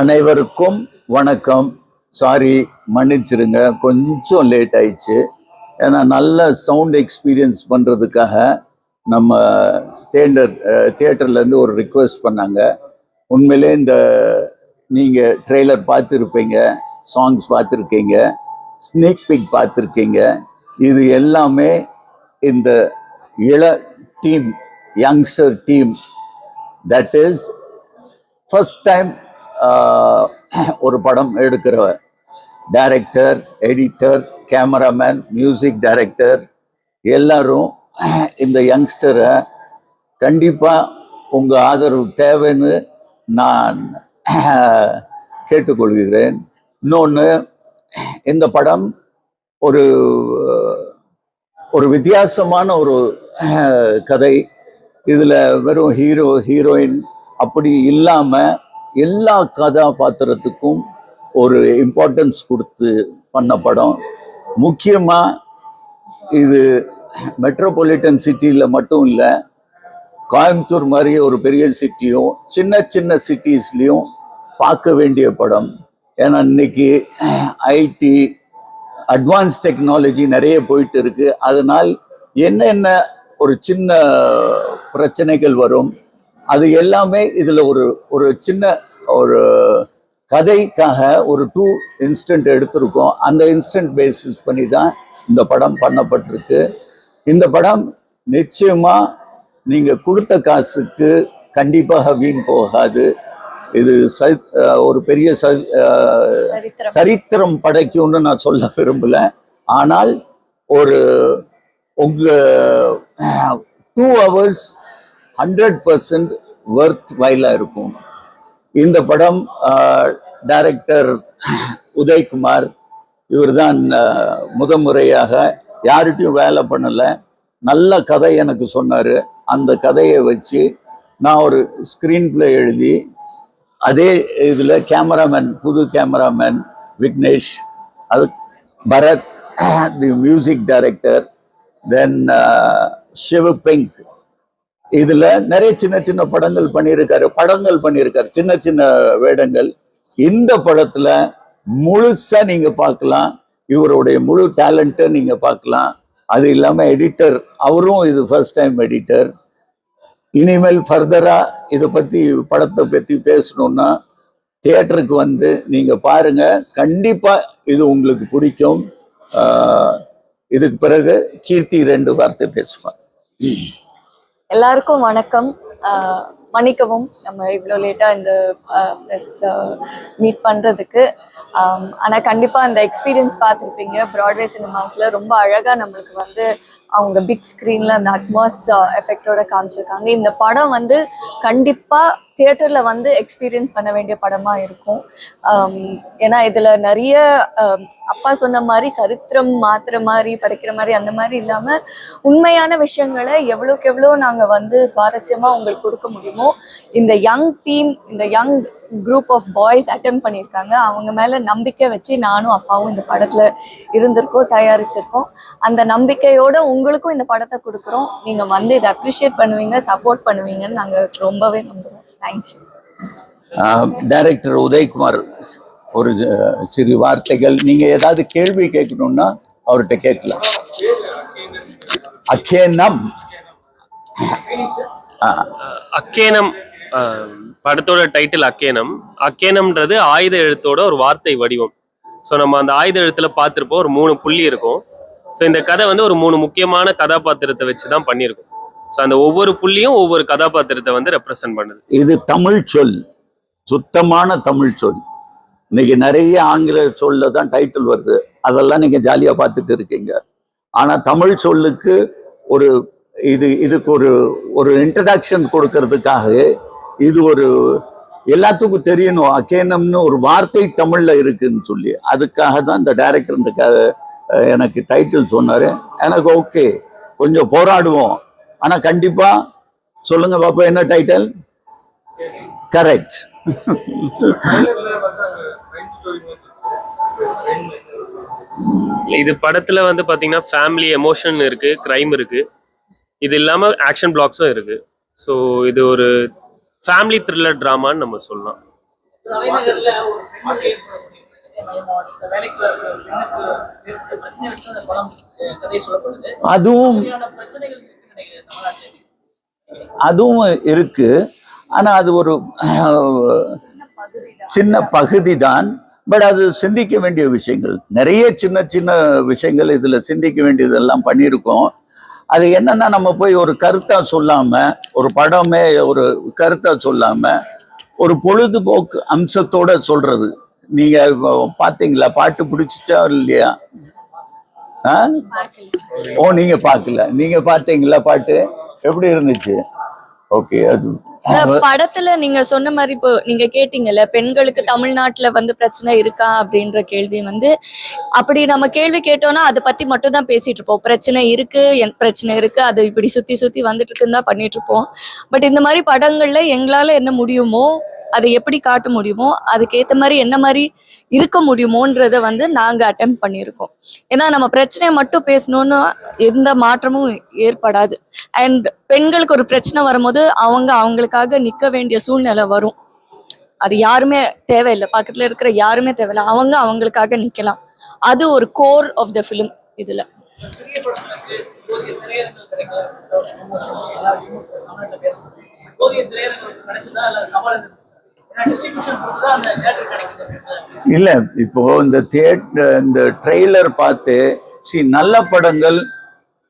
அனைவருக்கும் வணக்கம். சாரி மன்னிச்சிருங்க. கொஞ்சம் லேட் ஆயிடுச்சு. ஏன்னா நல்ல சவுண்ட் எக்ஸ்பீரியன்ஸ் பண்ணுறதுக்காக நம்ம தேண்டர் தியேட்டர்லேருந்து ஒரு ரிக்வெஸ்ட் பண்ணாங்க. உண்மையிலே இந்த நீங்கள் ட்ரெய்லர் பார்த்துருப்பீங்க சாங்ஸ் பார்த்துருக்கீங்க ஸ்னீக் பிக் பார்த்துருக்கீங்க. இது எல்லாமே இந்த இள team youngster team that is first time ஒரு படம் எடுக்கிற director editor cameraman music director எல்லாரும் இந்த யங்ஸ்டரை கண்டிப்பாக உங்கள் ஆதரவு தேவைன்னு நான் கேட்டுக்கொள்கிறேன். இன்னொன்று இந்த படம் ஒரு ஒரு வித்தியாசமான ஒரு கதை. இதில் வெறும் ஹீரோ ஹீரோயின் அப்படி இல்லாமல் எல்லா கதாபாத்திரத்துக்கும் ஒரு இம்பார்ட்டன்ஸ் கொடுத்து பண்ண படம். முக்கியமாக இது மெட்ரோபாலிட்டன் சிட்டியில் மட்டும் இல்லை கோயம்புத்தூர் மாதிரி ஒரு பெரிய சிட்டியும் சின்ன சின்ன சிட்டிஸ்லேயும் பார்க்க வேண்டிய படம். ஏன்னா இன்னைக்கு ஐடி அட்வான்ஸ் டெக்னாலஜி நிறைய போயிட்டு இருக்கு. அதனால் என்னென்ன ஒரு சின்ன பிரச்சனைகள் வரும் அது எல்லாமே இதில் ஒரு ஒரு சின்ன ஒரு கதைக்காக ஒரு டூ இன்ஸ்டன்ட் எடுத்திருக்கோம். அந்த இன்ஸ்டன்ட் பேசிஸ் பண்ணி தான் இந்த படம் பண்ணப்பட்டிருக்கு. இந்த படம் நிச்சயமா நீங்க கொடுத்த காசுக்கு கண்டிப்பாக வீண் போகாது. இது ஒரு பெரிய சரித்திரம். படைக்கும்னு நான் சொல்ல விரும்பல. ஆனால் ஒரு உங்க two hours hundred percent worth வைலாக இருக்கும். இந்த படம் டைரக்டர் உதய்குமார் இவர் தான் முதமுறையாக யார்கிட்டையும் வேலை பண்ணலை. நல்ல கதை எனக்கு சொன்னார். அந்த கதையை வச்சு நான் ஒரு ஸ்க்ரீன் பிளே எழுதி அதே இதில் கேமராமேன் புது கேமராமேன் விக்னேஷ் அது Bharath the music director then சிவ பிங்க் இதுல நிறைய சின்ன சின்ன படங்கள் பண்ணியிருக்காரு படங்கள் பண்ணியிருக்காரு சின்ன சின்ன வேடங்கள். இந்த படத்துல முழுசா நீங்க பார்க்கலாம். இவருடைய முழு டேலண்ட்டை நீங்க பார்க்கலாம். அது இல்லாம எடிட்டர் அவரும் இது ஃபர்ஸ்ட் டைம் எடிட்டர் இனிமேல் ஃபர்தரா இதை பத்தி படத்தை பத்தி பேசணும்னா தியேட்டருக்கு வந்து நீங்க பாருங்க. கண்டிப்பா இது உங்களுக்கு பிடிக்கும். இதுக்கு பிறகு கீர்த்தி ரெண்டு வார்த்தை பேசுவான் எல்லாருக்கும் வணக்கம். மன்னிக்கவும் நம்ம இவ்வளோ லேட்டாக இந்த ப்ரெஸ் மீட் பண்ணுறதுக்கு ஆனால் கண்டிப்பாக அந்த எக்ஸ்பீரியன்ஸ் பார்த்துருப்பீங்க. ப்ராட்வே சினிமாஸில் ரொம்ப அழகாக நம்மளுக்கு வந்து அவங்க பிக் ஸ்க்ரீனில் அந்த அட்மாஸ் எஃபெக்டோட காமிச்சிருக்காங்க. இந்த படம் வந்து கண்டிப்பாக தியேட்டரில் வந்து எக்ஸ்பீரியன்ஸ் பண்ண வேண்டிய படமாக இருக்கும். ஏன்னா இதில் நிறைய அப்பா சொன்ன மாதிரி சரித்திரம் மாத்துற மாதிரி படிக்கிற மாதிரி அந்த மாதிரி இல்லாமல் உண்மையான விஷயங்களை எவ்வளோக்கு எவ்வளோ நாங்கள் வந்து சுவாரஸ்யமாக உங்களுக்கு கொடுக்க முடியுமோ இந்த யங் டீம் இந்த young group of boys attempt பண்ணியிருக்காங்க. அவங்க மேலே நம்பிக்கை வச்சு நானும் அப்பாவும் இந்த படத்தில் இருந்திருக்கோம் தயாரிச்சிருக்கோம். அந்த நம்பிக்கையோடு உங்களுக்கும் இந்த படத்தை கொடுக்குறோம். நீங்கள் வந்து இதை அப்ரிஷியேட் பண்ணுவீங்க சப்போர்ட் பண்ணுவீங்கன்னு நாங்கள் ரொம்பவே நம்புகிறோம் தேங்க்யூ டைரக்டர் உதயகுமார் ஒரு சிறு வார்த்தைகள். நீங்க ஏதாவது கேள்வி கேட்கணும்னா அவர்கிட்ட கேட்கலாம். அக்கேனம். ஆ, அக்கேனம் ஆஹ், படத்தோட டைட்டில் அக்கேனம். அக்கேனம்ன்றது ஆயுத எழுத்தோட ஒரு வார்த்தை வடிவம். ஸோ நம்ம அந்த ஆயுத எழுத்துல பார்த்துருப்போம் ஒரு மூணு புள்ளி இருக்கும். ஸோ இந்த கதை வந்து ஒரு மூணு முக்கியமான கதாபாத்திரத்தை வச்சு தான் பண்ணியிருக்கோம். ஸோ அந்த ஒவ்வொரு புள்ளியும் ஒவ்வொரு கதாபாத்திரத்தை வந்து ரெப்ரசன்ட் பண்ணுது. இது தமிழ் சொல். சுத்தமான தமிழ் சொல். இன்னைக்கு நிறைய ஆங்கில சொல்ல தான் டைட்டில் வருது. அதெல்லாம் நீங்க ஜாலியா பார்த்துட்டு இருக்கீங்க. ஆனா தமிழ் சொல்லுக்கு ஒரு இது இதுக்கு ஒரு ஒரு இன்ட்ரடக்ஷன் கொடுக்கறதுக்காக இது ஒரு எல்லாத்துக்கும் தெரியணும். அக்கேனம்னு ஒரு வார்த்தை தமிழ்ல இருக்குன்னு சொல்லி. அதுக்காக தான் இந்த டைரக்டர் எனக்கு டைட்டில் சொன்னார். எனக்கு ஓகே கொஞ்சம் போராடுவோம். ஆனா கண்டிப்பா சொல்லுங்க பாப்பா என்ன டைட்டில் கரெக்ட் இது படத்துல வந்து பாத்தீங்கன்னா ஃபேமிலி எமோஷன் இருக்கு கிரைம் இருக்கு. இது இல்லாம ஆக்ஷன் பிளாக்ஸும் இருக்கு. ஸோ இது ஒரு ஃபேமிலி த்ரில்லர் ட்ராமான்னு நம்ம சொல்லலாம். அதுவும் அதுவும் இருக்கு. ஆனா அது ஒரு சின்ன பகுதி தான் பட் அது சிந்திக்க வேண்டிய விஷயங்கள். நிறைய சின்ன சின்ன விஷயங்கள் இதுல சிந்திக்க வேண்டியதெல்லாம் பண்ணியிருக்கோம். அது என்னன்னா நம்ம போய் ஒரு கருத்தா சொல்லாம ஒரு படமே ஒரு கருத்தா சொல்லாம ஒரு பொழுதுபோக்கு அம்சத்தோட சொல்றது. நீங்க பாத்தீங்களா பாட்டு பிடிச்சிச்சா இல்லையா? ஓ நீங்க பார்க்கல. நீங்க பார்த்தீங்களா பாட்டு? எப்படி இருந்துச்சு? ஓகே அது படத்துல நீங்க சொன்ன மாதிரி இப்போ நீங்க கேட்டீங்கல்ல பெண்களுக்கு தமிழ்நாட்டுல வந்து பிரச்சனை இருக்கா அப்படின்ற கேள்வி வந்து அப்படி நம்ம கேள்வி கேட்டோம்னா அதை பத்தி மட்டும் தான் பேசிட்டு இருப்போம். பிரச்சனை இருக்கு என் பிரச்சனை இருக்கு அது இப்படி சுத்தி சுத்தி வந்துட்டு இருக்குன்னு தான் பண்ணிட்டு இருப்போம். பட் இந்த மாதிரி படங்கள்ல எங்களால என்ன முடியுமோ அதை எப்படி காட்ட முடியுமோ அதுக்கேற்ற மாதிரி என்ன மாதிரி இருக்க முடியுமோன்றத வந்து நாங்கள் அட்டம் பண்ணியிருக்கோம். ஏன்னா நம்ம பிரச்சனையை மட்டும் பேசணும்னு எந்த மாற்றமும் ஏற்படாது. அண்ட் பெண்களுக்கு ஒரு பிரச்சனை வரும்போது அவங்க அவங்களுக்காக நிற்க வேண்டிய சூழ்நிலை வரும். அது யாருமே தேவையில்லை. பக்கத்தில் இருக்கிற யாருமே தேவையில்லை. அவங்க அவங்களுக்காக நிற்கலாம் அது ஒரு கோர் ஆஃப் த ஃபிலிம் இதில். போதிய திரையரங்கம் கிடைச்சதா இல்ல சவால் இல்ல இப்போ இந்த தியேட்டர் இந்த ட்ரெய்லர் பார்த்து சி நல்ல படங்கள்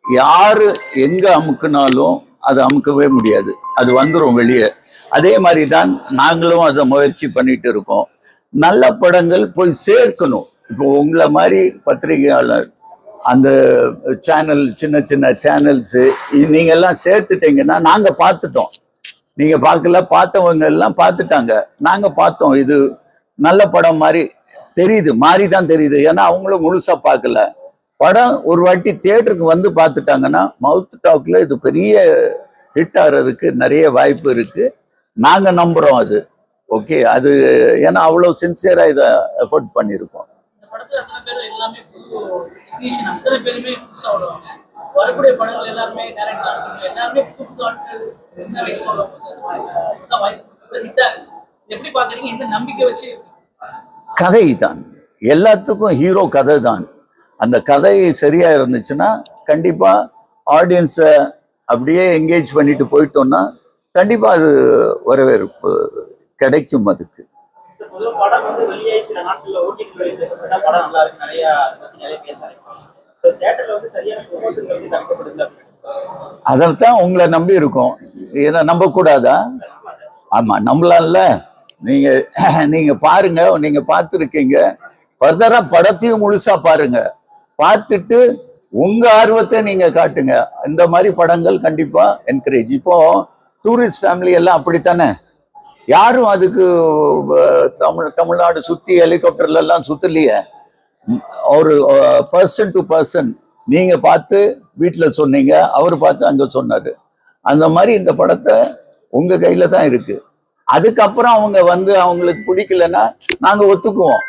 யாரு எங்க அமுக்குனாலும் அது அமுக்கவே முடியாது. அது வந்துடும் வெளியே. அதே மாதிரி தான் நாங்களும் அதை முயற்சி பண்ணிட்டு இருக்கோம். நல்ல படங்கள் போய் சேர்க்கணும். இப்போ உங்களை மாதிரி பத்திரிகையாளர் அந்த சேனல் சின்ன சின்ன சேனல்ஸு நீங்க எல்லாம் சேர்த்துட்டீங்கன்னா நாங்கள் பார்த்துட்டோம். நீங்க பார்க்கல பார்த்தவங்க எல்லாம் பார்த்துட்டாங்க. நாங்க பார்த்தோம் இது நல்ல படம் மாதிரி தெரியுது மாறி தான் தெரியுது. ஏன்னா அவங்களும் முழுசா பார்க்கல. படம் ஒரு வாட்டி தியேட்டருக்கு வந்து பார்த்துட்டாங்கன்னா மவுத் டாக்ல இது பெரிய ஹிட் ஆகிறதுக்கு நிறைய வாய்ப்பு இருக்கு. நாங்க நம்புறோம் அது. ஓகே அது ஏன்னா அவ்வளோ சின்சியரா இதை எஃபோர்ட் பண்ணியிருக்கோம். வரக்கூடிய படங்கள் எல்லாருமே எல்லாருமே சின்ன வயசுல எப்படி பாக்குறீங்க எந்த நம்பிக்கை வச்சு கதை தான் எல்லாத்துக்கும் ஹீரோ கதை தான் அந்த கதை சரியா இருந்துச்சுன்னா கண்டிப்பா ஆடியன்ஸை அப்படியே என்கேஜ் பண்ணிட்டு போயிட்டோம்னா கண்டிப்பா அது வரவேற்பு கிடைக்கும் அதுக்கு. படம் வந்து வெளியாகி சில நாட்கள்ல ஓட்டிட்டு படம் நல்லா இருக்கு நிறைய அதை பத்தி நிறைய பேச ஆரம்பிப்பாங்க. ஸோ தேட்டர்ல வந்து சரியான ப்ரொமோஷன் வந்து தடுக்கப்படுது அப்படின்னு? அதைத்தான் உங்களை நம்பி இருக்கோம். ஏன்னா நம்ப கூடாதா ஆமா நம்பலாம்ல. நீங்க நீங்க பாருங்க நீங்க பார்த்துருக்கீங்க. ஃபர்தரா படத்தையும் முழுசா பாருங்க. பார்த்துட்டு உங்க ஆர்வத்தை நீங்க காட்டுங்க. இந்த மாதிரி படங்கள் கண்டிப்பா என்கரேஜ் இப்போ டூரிஸ்ட் ஃபேமிலி எல்லாம் அப்படித்தானே? யாரும் அதுக்கு தமிழ் தமிழ்நாடு சுத்தி ஹெலிகாப்டர்ல எல்லாம் சுத்தலையே. ஒரு பர்சன் டு பர்சன் நீங்க பார்த்து வீட்டில் சொன்னீங்க அவர் பார்த்து அங்க சொன்னாரு. அந்த மாதிரி இந்த படத்தை உங்க கையில தான் இருக்கு. அதுக்கப்புறம் அவங்க வந்து அவங்களுக்கு பிடிக்கலன்னா நாங்க ஒத்துக்குவோம்.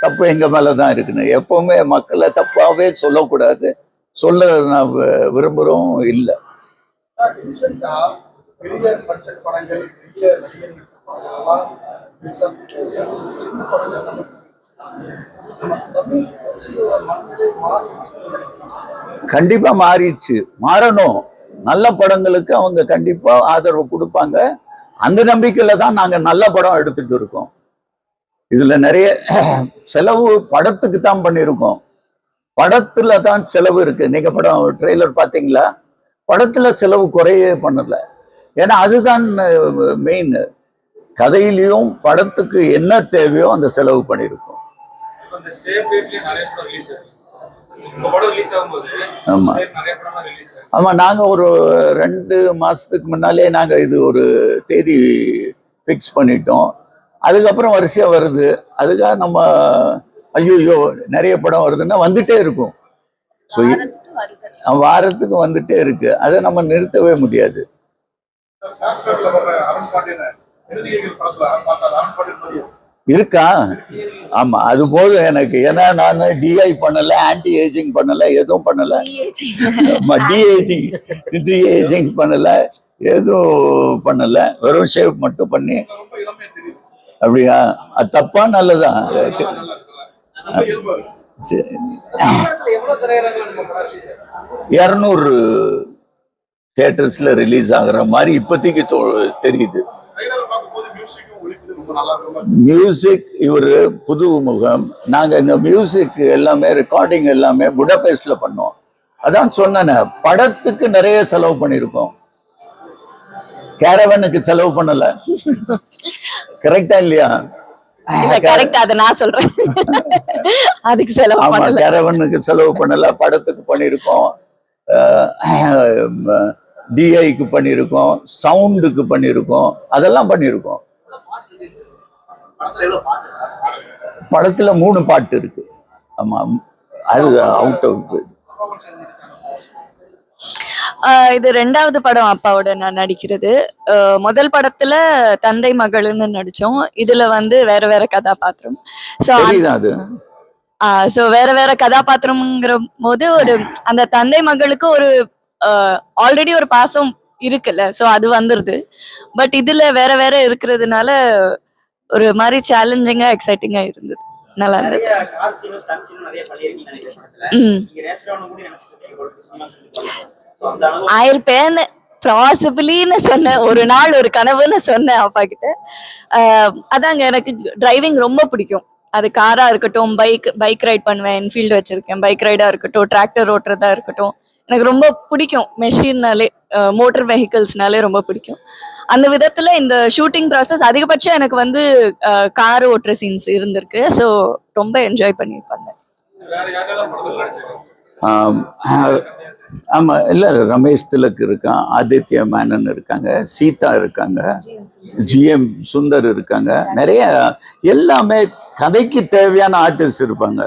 தப்பு எங்க மேல தான் இருக்குன்னு. எப்பவுமே மக்களை தப்பாவே சொல்லக்கூடாது. சொல்ல நான் வி- விரும்புறோம் இல்லை. பெரிய பட்ஜெட் படங்கள் பெரிய நடிகர்கள் படங்கள்லாம் சின்ன படங்கள் கண்டிப்பா மாறிடுச்சு. மாறணும். நல்ல படங்களுக்கு அவங்க கண்டிப்பா ஆதரவு கொடுப்பாங்க. அந்த நம்பிக்கையில தான் நாங்க நல்ல படம் எடுத்துட்டு இருக்கோம். இதுல நிறைய செலவு படத்துக்கு தான் பண்ணியிருக்கோம். படத்துல தான் செலவு இருக்கு. நீங்க படம் ட்ரெய்லர் பாத்தீங்களா படத்துல செலவு குறையவே பண்ணல. ஏன்னா அதுதான் மெயின் கதையிலையும் படத்துக்கு என்ன தேவையோ அந்த செலவு பண்ணியிருக்கோம். அந்த சேம் டேட்லயே நிறைய படம் ரிலீஸ் ஆகுது. உங்க படம் ரிலீஸ் ஆகும்போது ஆமா. நிறைய படம் ரிலீஸ் ஆகுது. ஆமா நாங்க ஒரு ரெண்டு மாசத்துக்கு முன்னாலே நாங்க இது ஒரு தேதி ஃபிக்ஸ் பண்ணிட்டோம். அதுக்கப்புறம் வரிசையா வருது. அதுக்காக நம்ம ஐயோ நிறைய படம் வருதுன்னா வந்துட்டே இருக்கும். ஸோ வாரத்துக்கு வந்துட்டே இருக்கு. அதை நம்ம நிறுத்தவே முடியாது. அருண் பாண்டியனை இருக்கா? ஆமா அது போதும் எனக்கு. ஏன்னா நான் டிஐ பண்ணல ஆன்டி ஏஜிங் பண்ணல எதுவும் பண்ணல. டி ஏஜிங் டி ஏஜிங் பண்ணல எதுவும் பண்ணல. வெறும் ஷேவ் மட்டும் பண்ணி. அப்படியா? அது தப்பா நல்லதா? இரநூறு தியேட்டர்ஸ்ல ரிலீஸ் ஆகுற மாதிரி இப்போதைக்கு தெரியுது ட்ரைலர் பார்க்கும்போது மியூசிக்கும் ஒளிப்பது ரொம்ப நல்லா இருக்கிற மாதிரி மியூசிக் இவர் புது முகம். நாங்க இந்த மியூசிக் எல்லாமே ரெக்கார்டிங் எல்லாமே புடபெஸ்ட்ல பண்ணோம். அதான் சொன்னேனே படத்துக்கு நிறைய செலவு பண்ணியிருக்கோம் கேரவனுக்கு செலவு பண்ணல. கரெக்டா இல்லையா? கரெக்ட் அதை நான் சொல்றேன். அதுக்கு செலவு பண்ணல. கேரவனுக்கு செலவு பண்ணல படத்துக்கு பண்ணியிருக்கோம் டிஐக்கு பண்ணியிருக்கோம் சவுண்டுக்கு பண்ணியிருக்கோம் அதெல்லாம் பண்ணியிருக்கோம் படத்துல மூணு பாட்டு இருக்கு. ஆமா அது அவுட் அவுட் இது. ரெண்டாவது படம் அப்பாவோட நான் நடிக்கிறது. முதல் படத்துல தந்தை மகள்னு நடிச்சோம். இதுல வந்து வேற வேற கதாபாத்திரம். ஸோ அது? ஸோ வேற வேற கதாபாத்திரம்ங்கிற போது ஒரு அந்த தந்தை மகளுக்கு ஒரு ஆல்ரெடி ஒரு பாசம் இருக்குல்ல. ஸோ அது வந்துருது. பட் இதுல வேற வேற இருக்கிறதுனால ஒரு மாதிரி சேலஞ்சிங்கா எக்ஸைட்டிங்கா இருந்தது. நல்லா இருந்தது. ஆயிருப்பேன்னு பாசிபிளின்னு சொன்னேன். ஒரு நாள் ஒரு கனவுன்னு சொன்னேன் அப்பா கிட்ட. அதாங்க எனக்கு டிரைவிங் ரொம்ப பிடிக்கும். அது காரா இருக்கட்டும் பைக் பைக் ரைட் பண்ணுவேன் என்ஃபீல்டு வச்சிருக்கேன். பைக் ரைடா இருக்கட்டும் டிராக்டர் ஓட்டுறதா இருக்கட்டும். எனக்கு ரொம்ப பிடிக்கும் மெஷின்னாலே மோட்டர் வெஹிக்கிள்ஸ்னாலே ரொம்ப பிடிக்கும். அந்த விதத்துல இந்த ஷூட்டிங் ப்ராசஸ் அதிகபட்சம் எனக்கு வந்து கார் ஓட்டுற சீன்ஸ் இருந்திருக்கு. ஸோ ரொம்ப என்ஜாய் பண்ணி பண்ணேன் வேற யாரெல்லாம் படத்துல நடிச்சாங்க ஆம், ஆமா இல்ல ரமேஷ் திலக் இருக்கான் ஆதித்ய மேனன் இருக்காங்க சீதா இருக்காங்க ஜிஎம் சுந்தர் இருக்காங்க நிறைய எல்லாமே கதைக்கு தேவையான ஆர்டிஸ்ட் இருப்பாங்க.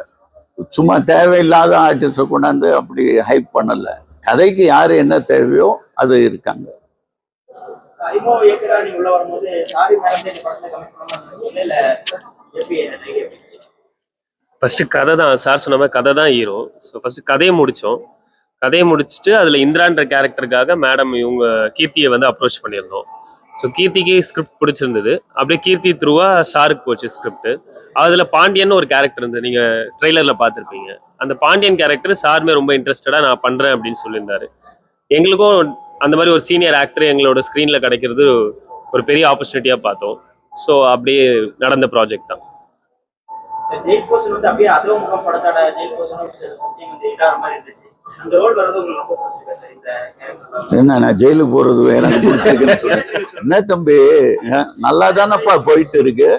சும்மா தேவையில்லாத ஆர்டிஸ்டை கொண்டாந்து அப்படி ஹைப் பண்ணல. கதைக்கு யாரு என்ன தேவையோ அது இருக்காங்க. ஐமோ ஏக்கரா நீங்க உள்ள வரும்போது சாரி மேடம் இந்த படத்துல கமிட் பண்ணணும்னு நினைச்சீங்களா இல்ல எப்படி ஐடியா ஃபர்ஸ்ட் கதை தான் சார் சொன்ன மாதிரி கதை தான் ஹீரோ ஸோ ஃபர்ஸ்ட் கதையை முடித்தோம் கதையை முடிச்சுட்டு அதில் இந்திரான்ற கேரக்டருக்காக மேடம் இவங்க கீர்த்தியை வந்து அப்ரோச் பண்ணியிருந்தோம். ஸோ கீர்த்திக்கு ஸ்கிரிப்ட் பிடிச்சிருந்தது. அப்படியே கீர்த்தி த்ரூவா சாருக்கு போச்சு ஸ்கிரிப்ட் அதில் பாண்டியன் ஒரு கேரக்டர் இருந்தது. நீங்கள் ட்ரெய்லரில் பார்த்துருப்பீங்க. அந்த பாண்டியன் கேரக்டர் சாருமே ரொம்ப இன்ட்ரெஸ்டடாக நான் பண்ணுறேன் அப்படின்னு சொல்லியிருந்தாரு. எங்களுக்கும் அந்த மாதிரி ஒரு சீனியர் ஆக்டர் எங்களோட ஸ்க்ரீனில் கிடைக்கிறது ஒரு பெரிய ஆப்பர்ச்சுனிட்டியாக பார்த்தோம். ஸோ அப்படியே நடந்த ப்ராஜெக்ட் தான். ஜெயில் போர்ஷன் வந்து அப்படியே அதோ முகம் படத்தோட ஜெயில் அப்படியே வந்து இதாகிற மாதிரி இருந்துச்சு. அந்த ரோல் வர்றது உங்களுக்கு ரொம்ப பிடிச்சிருக்கா சார் இந்த கேரக்டர் என்ன நான் ஜெயிலுக்கு போறது எனக்கு பிடிச்சிருக்குன்னு. என்ன தம்பி? நல்லா தானப்பா போயிட்டு இருக்கு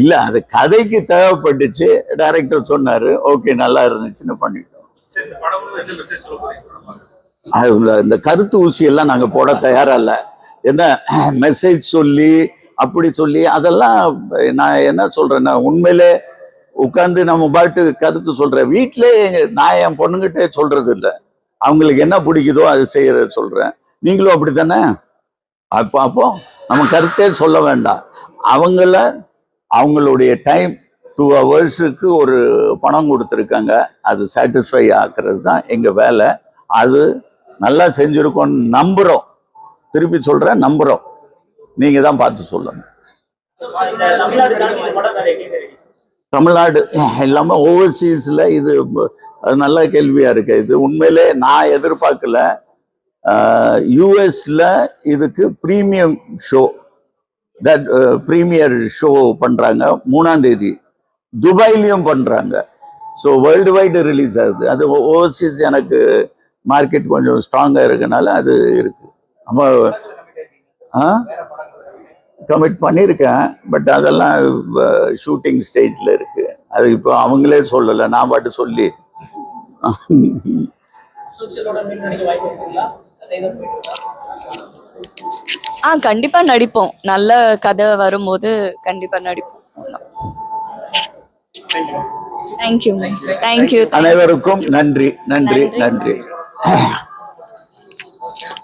இல்ல அது கதைக்கு தேவைப்பட்டுச்சு. டைரக்டர் சொன்னாரு ஓகே நல்லா இருந்துச்சுன்னு பண்ணிட்டோம். சரி இந்த கருத்து ஊசி எல்லாம் நாங்க போட தயாரா இல்ல என்ன மெசேஜ் சொல்லி அப்படி சொல்லி அதெல்லாம் நான் என்ன சொல்றேன்னா உண்மையிலே உட்காந்து நம்ம பாட்டு கருத்து சொல்றேன். வீட்டிலே நான் என் பொண்ணுங்கிட்டே சொல்றது இல்லை. அவங்களுக்கு என்ன பிடிக்குதோ அது செய்யறது சொல்றேன். நீங்களும் அப்படி தானே அப்போ அப்போ நம்ம கருத்தே சொல்ல வேண்டாம். அவங்கள அவங்களுடைய டைம் டூ ஹவர்ஸுக்கு ஒரு பணம் கொடுத்துருக்காங்க. அது சாட்டிஸ்ஃபை ஆக்குறது தான் எங்கள் வேலை. அது நல்லா செஞ்சுருக்கோன்னு நம்புகிறோம் திருப்பி சொல்கிறேன் நம்புகிறோம் நீங்கள் தான் பார்த்து சொல்லணும். தமிழ்நாடு எல்லாமே ஓவர்சீஸில் இது நல்ல கேள்வியாக இருக்கு. இது உண்மையிலே நான் எதிர்பார்க்கல. யூஎஸில் இதுக்கு premium show that premiere show பண்ணுறாங்க மூணாம் தேதி துபாய்லேயும் பண்ணுறாங்க ஸோ வேர்ல்டு வைடு ரிலீஸ் ஆகுது. அது ஓவர்சீஸ் எனக்கு மார்க்கெட் கொஞ்சம் ஸ்ட்ராங்காக இருக்கனால அது இருக்கு. நம்ம கமிட் பண்ணியிருக்கேன் பட் அதெல்லாம் ஷூட்டிங் ஸ்டேஜில் இருக்கு. அது இப்போ அவங்களே சொல்லலை நான் பாட்டு சொல்லி. ஆ கண்டிப்பா நடிப்போம். நல்ல கதை வரும்போது கண்டிப்பா நடிப்போம். தேங்க்யூ தேங்க்யூ அனைவருக்கும் நன்றி நன்றி. நன்றி.